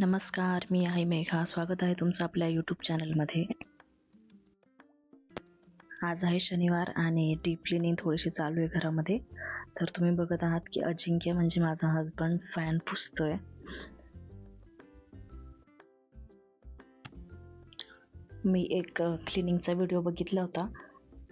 नमस्कार मी आहे मेघा. स्वागत आहे तुमचं आपल्या यूट्यूब चॅनलमध्ये आज आहे शनिवार आणि डीप क्लिनिंग थोडीशी चालू आहे घरामध्ये. तर तुम्ही बघत आहात की अजिंक्य म्हणजे माझा हजबंड फॅन पुसतोय. मी एक क्लिनिंगचा व्हिडिओ बघितला होता.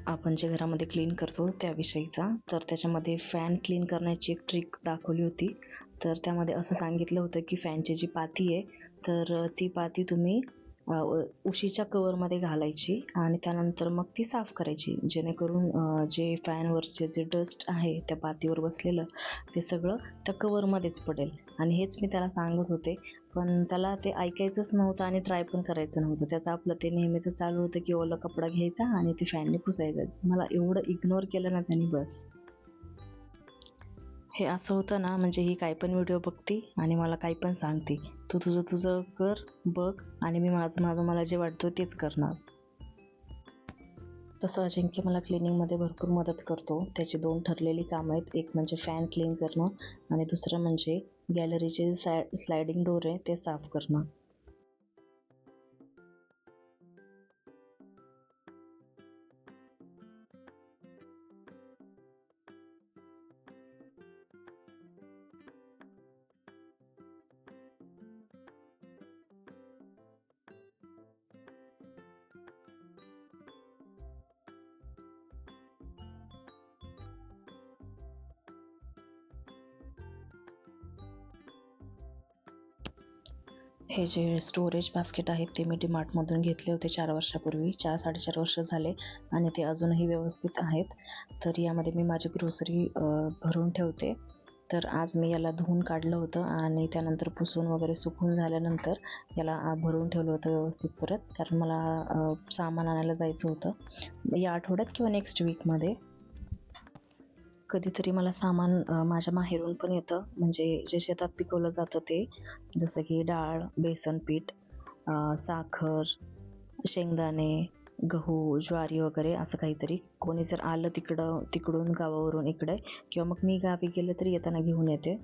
आपण जे घरामध्ये क्लीन करतो त्याविषयीचा. तर त्याच्यामध्ये फॅन क्लीन करण्याची एक ट्रिक दाखवली होती. तर त्यामध्ये असं सांगितलं होतं की फॅनची जी पाती आहे तर ती पाती तुम्ही उशीच्या कवरमध्ये घालायची आणि त्यानंतर मग ती साफ करायची. जेणेकरून जे फॅनवरचे जे डस्ट आहे त्या पातीवर बसलेलं ते सगळं त्या कवरमध्येच पडेल. आणि हेच मी त्याला सांगत होते. पण त्याला ते ऐकायचंच नव्हतं आणि ट्राय पण करायचं नव्हतं. त्याचं आपलं ते नेहमीचं चालू होतं की ओला कपडा घ्यायचा आणि ते फॅनने पुसायचं. मला एवढं इग्नोर केलं ना त्यांनी बस. हे असं होतं ना म्हणजे ही काय पण व्हिडिओ बघते आणि मला काही पण सांगते. तू तुझं तुझं कर बघ आणि मी माझं माझं मला जे वाटतं तेच करणार. तसं अजिंक्य मला क्लिनिंगमध्ये भरपूर मदत करतो. त्याची दोन ठरलेली कामं आहेत. एक म्हणजे फॅन क्लीन करणं आणि दुसरं म्हणजे गॅलरीचे सॅ स्लायडिंग डोर आहे ते साफ करणं. हे जे स्टोरेज बास्केट आहेत ते मी डीमार्टमधून घेतले होते चार वर्षापूर्वी चार साडेचार वर्ष झाले आणि ते अजूनही व्यवस्थित आहेत. तर यामध्ये मी माझी ग्रोसरी भरून ठेवते. तर आज मी याला धुवून काढलं होतं आणि त्यानंतर पुसून वगैरे सुकून झाल्यानंतर याला भरून ठेवलं होतं व्यवस्थित परत. कारण मला सामान आणायला जायचं होतं. या आठवड्यात किंवा नेक्स्ट वीकमध्ये कधीतरी मला सामान माझ्या माहेरून पण येतं. म्हणजे जे शेतात पिकवलं जातं ते. जसं की डाळ बेसन पीठ साखर शेंगदाणे गहू ज्वारी वगैरे असं काहीतरी. कोणी जर आलं तिकडं तिकडून गावावरून इकडे किंवा मग मी गावी गेलं तरी येताना घेऊन येते.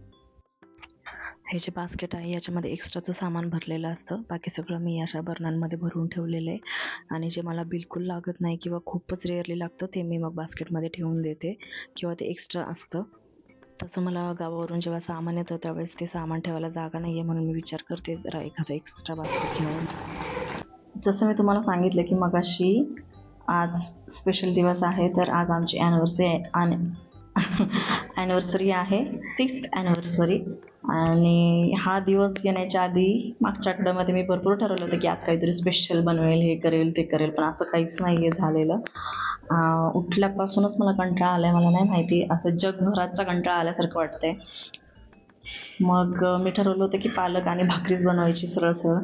हे जे बास्केट आहे याच्यामध्ये एक्स्ट्राचं सामान भरलेलं असतं. बाकी सगळं मी अशा बर्नांमध्ये भरून ठेवलेलं आहे. आणि जे मला बिलकुल लागत नाही किंवा खूपच रेअरली लागतं ते मी मग बास्केटमध्ये ठेवून देते. किंवा ते एक्स्ट्रा असतं. तसं मला गावावरून जेव्हा सामान येतं त्यावेळेस ते सामान ठेवायला जागा नाही आहे म्हणून मी विचार करते जरा एखादा एक्स्ट्रा बास्केट घेऊन. जसं मी तुम्हाला सांगितलं की मगाशी आज स्पेशल दिवस आहे तर आज आमची ॲनिव्हर्सरी आणि ॲनिव्हर्सरी आहे सिक्स्थ ॲनिव्हर्सरी आणि हा दिवस येण्याच्या आधी मागच्या आठवड्यामध्ये मी भरपूर ठरवलं होतं की आज काहीतरी स्पेशल बनवेल हे करेल ते करेल पण असं काहीच नाही आहे झालेलं उठल्यापासूनच मला कंटाळा आला आहे मला नाही माहिती असं जगभराचा कंटाळा आल्यासारखं वाटतंय. मग मी ठरवलं होतं की पालक आणि भाकरीच बनवायची सरळ सरळ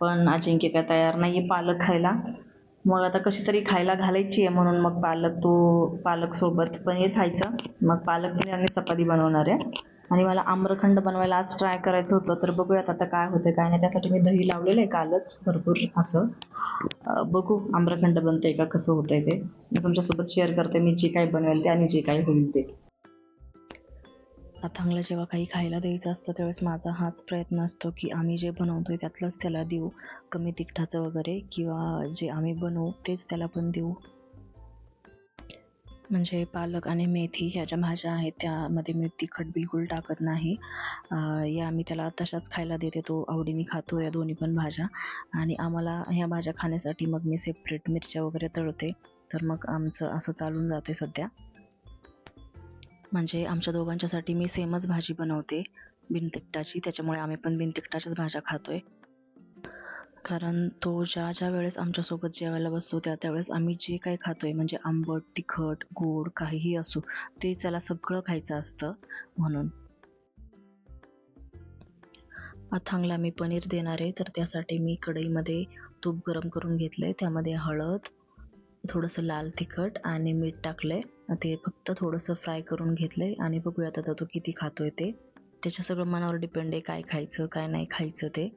पण अजिंक्य काय तयार नाही आहे पालक खायला. मग आता कशी तरी खायला घालायची आहे म्हणून मग पालक तो पालकसोबत पनीर खायचं. मग पालक पनीर आणि चपाती बनवणार आहे. आणि मला आम्रखंड बनवायला आज ट्राय करायचं होतं तर बघूयात आता काय होतं काय नाही. त्यासाठी मी दही लावलेलं आहे कालच भरपूर असं. बघू आम्रखंड बनते का कसं होतंय ते. मी तुमच्यासोबत शेअर करते मी जे काही बनवेल ते आणि जे काही होईल ते. अथांगला जेव्हा काही खायला द्यायचं असतं त्यावेळेस माझा हाच प्रयत्न असतो की आम्ही जे बनवतो आहे त्यातलंच त्याला देऊ. कमी तिखटाचं वगैरे किंवा जे आम्ही बनवू तेच त्याला पण देऊ. म्हणजे पालक आणि मेथी ह्या ज्या भाज्या आहेत त्यामध्ये मी तिखट बिलकुल टाकत नाही. या मी त्याला तशाच खायला देते तो आवडीने खातो या दोन्ही पण भाज्या. आणि आम्हाला ह्या भाज्या खाण्यासाठी मग मी सेपरेट मिरच्या वगैरे तळते. तर मग आमचं असं चालून जाते सध्या. म्हणजे आमच्या दोघांच्यासाठी मी सेमच भाजी बनवते बिनतिकटाची. त्याच्यामुळे आम्ही पण बिनतिकटाच्याच भाज्या खातोय. कारण तो ज्या ज्या वेळेस आमच्यासोबत जेवायला बसतो त्या त्यावेळेस आम्ही जे काही खातोय म्हणजे आंबट तिखट गोड काहीही असो ते त्याला सगळं खायचं असतं म्हणून. अथांगला मी पनीर देणार आहे तर त्यासाठी मी कढईमध्ये तूप गरम करून घेतले त्यामध्ये हळद थोडंसं लाल तिखट आणि मीठ टाकलंय. ते फक्त थोडंसं फ्राय करून घेतलंय आणि बघूयात आता तो किती खातोय ते. त्याच्या सगळं मनावर डिपेंड आहे काय खायचं काय नाही खायचं ते.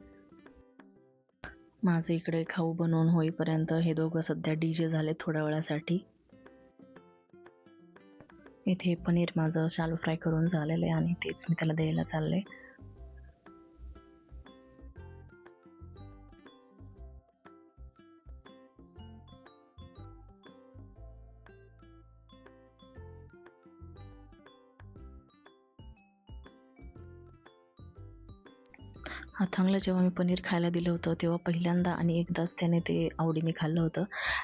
माझं इकडे खाऊ बनवून होईपर्यंत हे दोघं सध्या डी जे झाले थोड्या वेळासाठी. इथे पनीर माझं शालू फ्राय करून झालेलं आहे आणि तेच मी त्याला द्यायला चालले हाथांगला जेव्हा मी पनीर खायला दिलं होतं तेव्हा पहिल्यांदा आणि एकदाच त्याने ते आवडीने खाल्लं होतं.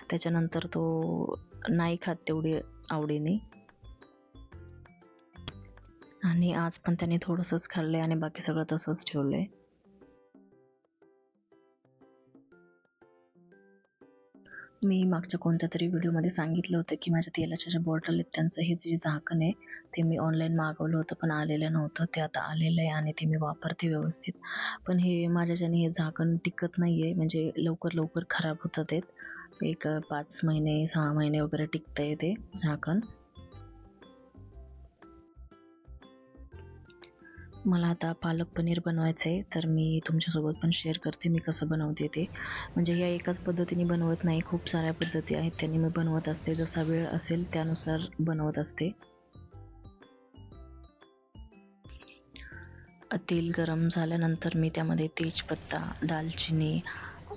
त्याच्यानंतर तो नाही खात तेवढी आवडीने. आणि आज पण त्याने थोडंसंच आहे आणि बाकी सगळं तसंच ठेवलं आहे मी मागच्या कोणत्या तरी व्हिडिओमध्ये सांगितलं होतं की माझ्या तेलाच्या ज्या बॉटल आहेत त्यांचं हे जे झाकण आहे ते मी ऑनलाईन मागवलं होतं पण आलेलं नव्हतं. ते आता आलेलं आहे आणि ते मी वापरते व्यवस्थित. पण हे माझ्याच्याने हे झाकण टिकत नाही आहे म्हणजे लवकर लवकर खराब होतं ते एक पाच महिने सहा महिने वगैरे टिकतं ते झाकण. मला आता पालक पनीर बनवायचं आहे तर मी तुमच्यासोबत पण शेअर करते मी कसं बनवते ते. म्हणजे या एकाच पद्धतीने बनवत नाही खूप साऱ्या पद्धती आहेत त्यांनी मी बनवत असते जसा वेळ असेल त्यानुसार बनवत असते. तेल गरम झाल्यानंतर मी त्यामध्ये तेजपत्ता दालचिनी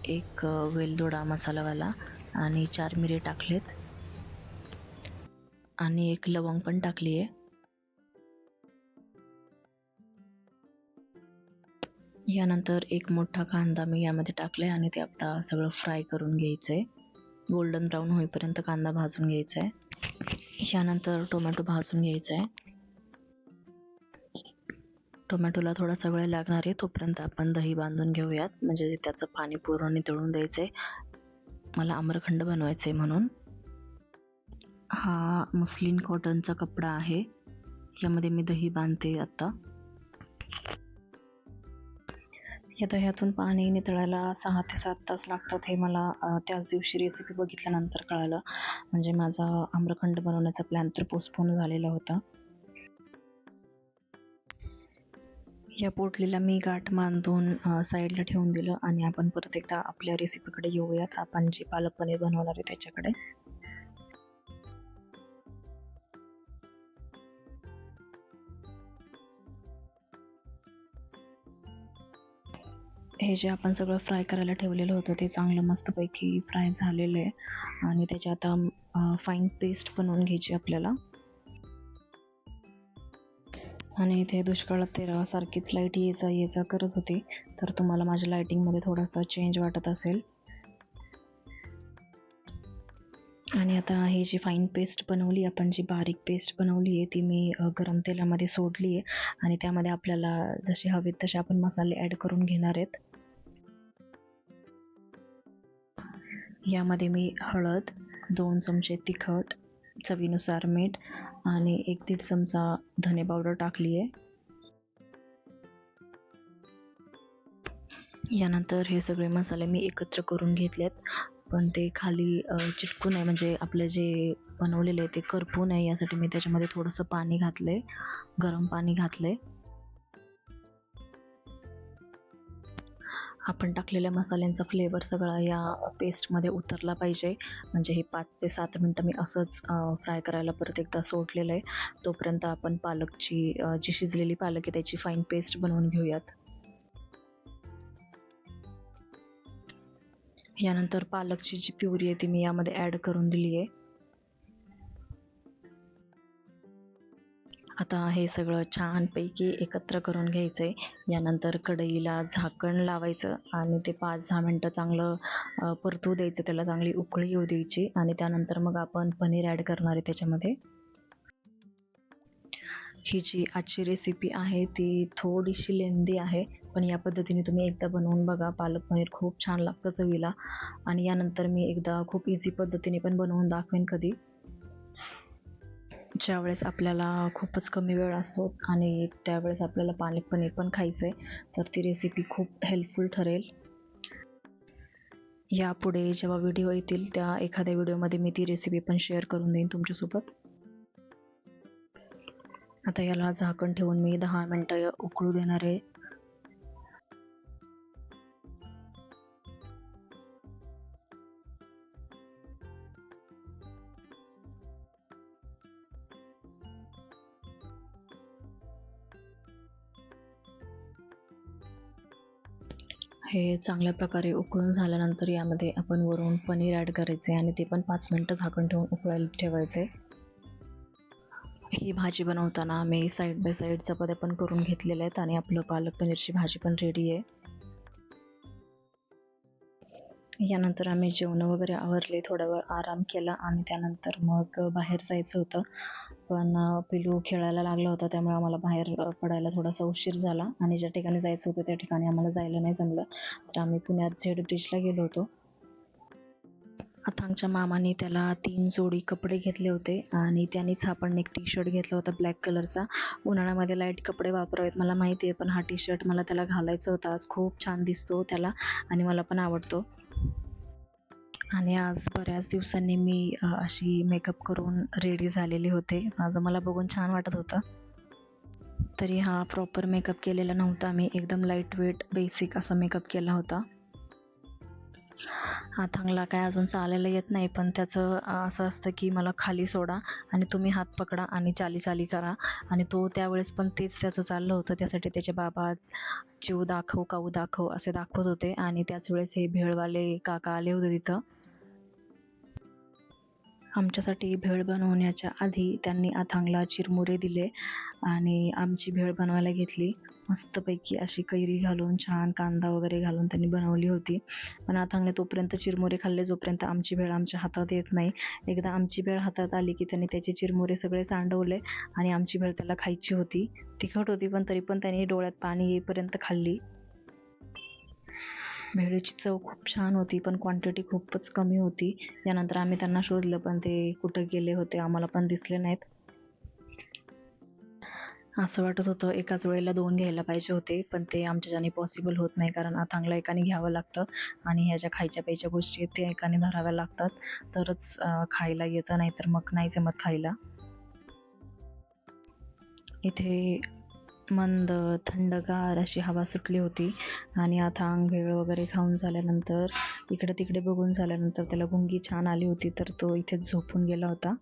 एक वेलदोडा मसालावाला आणि चार मिरे टाकलेत. आणि एक लवंग पण टाकली आहे यानंतर एक मोठा कांदा मी यामध्ये टाकला आहे आणि ते आता सगळं फ्राय करून घ्यायचं आहे गोल्डन ब्राऊन होईपर्यंत कांदा भाजून घ्यायचा आहे यानंतर टोमॅटो भाजून घ्यायचा आहे टोमॅटोला थोडासा वेळ लागणार आहे तोपर्यंत आपण दही बांधून घेऊयात. म्हणजे त्याचं पाणी पूर्ण नितळून द्यायचं आहे मला आम्रखंड बनवायचं आहे म्हणून. हा मुस्लिन कॉटनचा कपडा आहे. यामध्ये मी दही बांधते आत्ता या दह्यातून पाणी नितळायला सहा ते सात तास लागतात हे मला त्याच दिवशी रेसिपी बघितल्यानंतर कळालं. म्हणजे माझा आम्रखंड बनवण्याचा प्लॅन तर पोस्टपोन झालेला होता. या पोटलीला मी गाठ बांधून साईडला ठेवून दिलं आणि आपण परत एकदा आपल्या रेसिपीकडे येऊयात. आपण जे पालक पनीर बनवणार आहे त्याच्याकडे. हे जे आपण सगळं फ्राय करायला ठेवलेलं होतं ते चांगलं मस्तपैकी फ्राय झालेलं आहे. आणि त्याची आता फाईन पेस्ट बनवून घ्यायची आपल्याला. आणि इथे दुष्काळात तेरासारखीच लाइट ये जा ये जा करत होती. तर तुम्हाला माझ्या लायटिंगमध्ये थोडासा चेंज वाटत असेल. आणि आता ही जी फाईन पेस्ट बनवली आपण जी बारीक पेस्ट बनवली आहे ती मी गरम तेलामध्ये सोडली आहे आणि त्यामध्ये आपल्याला जसे हवेत तसे आपण मसाले ॲड करून घेणार आहेत. यामध्ये मी हळद दोन चमचे तिखट चवीनुसार मीठ आणि एक दीड चमचा धने पावडर टाकली आहे. यानंतर हे सगळे मसाले मी एकत्र करून घेतलेत. पण ते खाली चिटकू नये. म्हणजे आपलं जे बनवलेलं आहे ते करपू नये. यासाठी मी त्याच्यामध्ये थोडंसं पाणी घातलं आहे गरम पाणी घातलं आहे आपण टाकलेल्या मसाल्यांचा फ्लेवर सगळा या पेस्टमध्ये उतरला पाहिजे. म्हणजे हे पाच ते सात मिनटं मी असंच फ्राय करायला परत एकदा सोडलेलं आहे. तोपर्यंत आपण पालकची जी शिजलेली पालक आहे त्याची फाईन पेस्ट बनवून घेऊयात. यानंतर पालकची जी प्युरी आहे ती मी यामध्ये ॲड करून दिली आहे. आता हे सगळं छानपैकी एकत्र करून घ्यायचं आहे यानंतर कढईला झाकण लावायचं आणि ते पाच दहा मिनटं चांगलं परतू द्यायचं. त्याला चांगली उकळी येऊ द्यायची आणि त्यानंतर मग आपण पनीर ॲड करणार आहे त्याच्यामध्ये. ही जी आजची रेसिपी आहे ती थोडीशी लेंदी आहे. पण या पद्धतीने तुम्ही एकदा बनवून बघा. पालक पनीर खूप छान लागतं चवीला. आणि यानंतर मी एकदा खूप इझी पद्धतीने पण बनवून दाखवेन कधी. ज्यावेळेस आपल्याला खूपच कमी वेळ असतो आणि त्यावेळेस आपल्याला पालक पनीर पण खायचं आहे तर ती रेसिपी खूप हेल्पफुल ठरेल. यापुढे जेव्हा व्हिडिओ येतील त्या एखाद्या व्हिडिओमध्ये मी ती रेसिपी पण शेअर करून देईन तुमच्यासोबत. आता याला झाकण ठेवून मी दहा मिनटं उकळू देणार आहे. हे चांगल्या प्रकारे उकळून झाल्यानंतर यामध्ये आपण वरून पनीर ॲड करायचे आणि ते पण पाच मिनटं झाकण ठेवून उकळायला ठेवायचे ही भाजी बनवताना आम्ही साईड बाय साईड चपात्या पण करून घेतलेल्या आहेत आणि आपलं पालक पनीरची भाजी पण रेडी आहे. यानंतर आम्ही जेवण वगैरे आवरले थोडा वेळ आराम केला आणि त्यानंतर मग बाहेर जायचं होतं. पण पिलू खेळायला लागला होता त्यामुळे आम्हाला बाहेर पडायला थोडासा उशीर झाला आणि ज्या ठिकाणी जायचं होतं त्या ठिकाणी आम्हाला जायला नाही जमलं. तर आम्ही पुण्यात झेड ब्रिजला गेलो होतो. अथांगच्या मामाने त्याला तीन जोडी कपडे घेतले होते आणि त्यानेच हा पण एक टी शर्ट घेतला होता ब्लॅक कलरचा उन्हाळ्यामध्ये लाइट कपडे वापरावेत मला माहिती आहे पण हा टी शर्ट मला त्याला घालायचा होता. आज खूप छान दिसतो त्याला आणि मला पण आवडतो. आणि आज बऱ्याच दिवसांनी मी अशी मेकअप करून रेडी झालेली होते. माझं मला बघून छान वाटत होतं. तरी हा प्रॉपर मेकअप केलेला नव्हता. मी एकदम लाइट वेट बेसिक असा मेकअप केला होता. हातांगला काय अजून चालायला येत नाही पण त्याचं असं असतं की मला खाली सोडा आणि तुम्ही हात पकडा आणि चाली चाली करा. आणि तो त्यावेळेस पण तेच त्याचं चाललं होतं. त्यासाठी त्याचे बाबा जीव दाखव काऊ दाखव असे दाखवत होते. आणि त्याच वेळेस हे भेळवाले काका आले होते तिथं. आमच्यासाठी भेळ बनवण्याच्या आधी त्यांनी अथांगला चिरमुरे दिले आणि आमची भेळ बनवायला घेतली. मस्तपैकी अशी कैरी घालून छान कांदा वगैरे घालून त्यांनी बनवली होती. पण अथांगने तोपर्यंत चिरमुरे खाल्ले जोपर्यंत आमची भेळ आमच्या हातात येत नाही. एकदा आमची भेळ हातात आली की त्यांनी त्याचे चिरमुरे सगळे सांडवले आणि आमची भेळ त्याला खायची होती. तिखट होती पण तरी पण त्यांनी डोळ्यात पाणी येईपर्यंत खाल्ली. भेळीची चव खूप छान होती पण क्वांटिटी खूपच कमी होती. यानंतर आम्ही त्यांना शोधलं पण ते कुठं गेले होते आम्हाला पण दिसले नाहीत. असं वाटत होतं एकाच वेळेला दोन घ्यायला पाहिजे होते पण ते आमच्याच्याने पॉसिबल होत नाही कारण अथांगला एकाने घ्यावं लागतं आणि ह्या ज्या खायच्या प्यायच्या गोष्टी आहेत त्या एकाने धराव्या लागतात. तरच खायला येतं नाहीतर मग नाही जमत खायला. इथे मंद थंडगार अशी हवा सुटली होती. आणि आता आंघोळ वगैरे खाऊन झाल्यानंतर इकडे तिकडे बघून झाल्यानंतर त्याला गुंगी छान आली होती तर तो इथे झोपून गेला होता.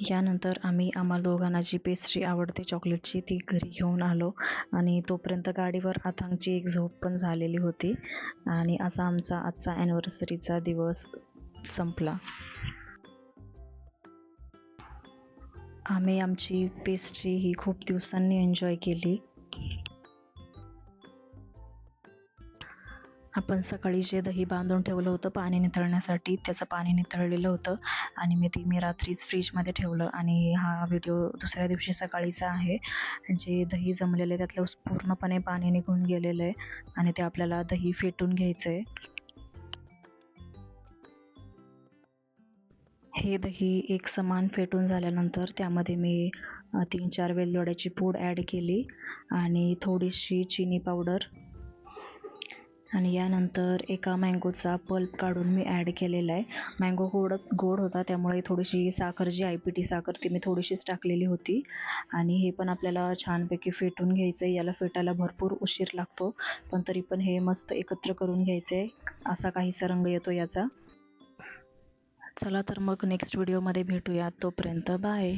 यानंतर आम्ही आम्हाला दोघांना जी पेस्ट्री आवडते चॉकलेटची ती घरी घेऊन आलो. आणि तोपर्यंत गाडीवर आथांगची एक झोप पण झालेली होती. आणि असा आमचा आजचा ॲनिव्हर्सरीचा दिवस संपला. आम्ही आमची पेस्ट्री ही खूप दिवसांनी एन्जॉय केली. आपण सकाळी जे दही बांधून ठेवलं होतं पाणी निथळण्यासाठी त्याचं पाणी निथळलेलं होतं आणि मी ती मी रात्रीच फ्रीजमध्ये ठेवलं. आणि हा व्हिडिओ दुसऱ्या दिवशी सकाळीचा आहे. जे दही जमलेलं आहे त्यातलं पूर्णपणे पाणी निघून गेलेलं आहे आणि ते आपल्याला दही फेटून घ्यायचं आहे हे दही एक समान फेटून झाल्यानंतर त्यामध्ये मी तीन चार वेलदोड्याची पूड ॲड केली आणि थोडीशी चिनी पावडर आणि यानंतर एका मँगोचा पल्प काढून मी ॲड केलेला आहे. मँगो गोडच गोड होता त्यामुळे थोडीशी साखर जी आय पी टी साखर ती मी थोडीशीच टाकलेली होती. आणि हे पण आपल्याला छानपैकी फेटून घ्यायचं आहे याला फेटायला भरपूर उशीर लागतो पण तरी पण हे मस्त एकत्र करून घ्यायचं आहे असा काहीसा रंग येतो याचा. चला तर मग नेक्स्ट व्हिडिओमध्ये भेटूया तोपर्यंत बाय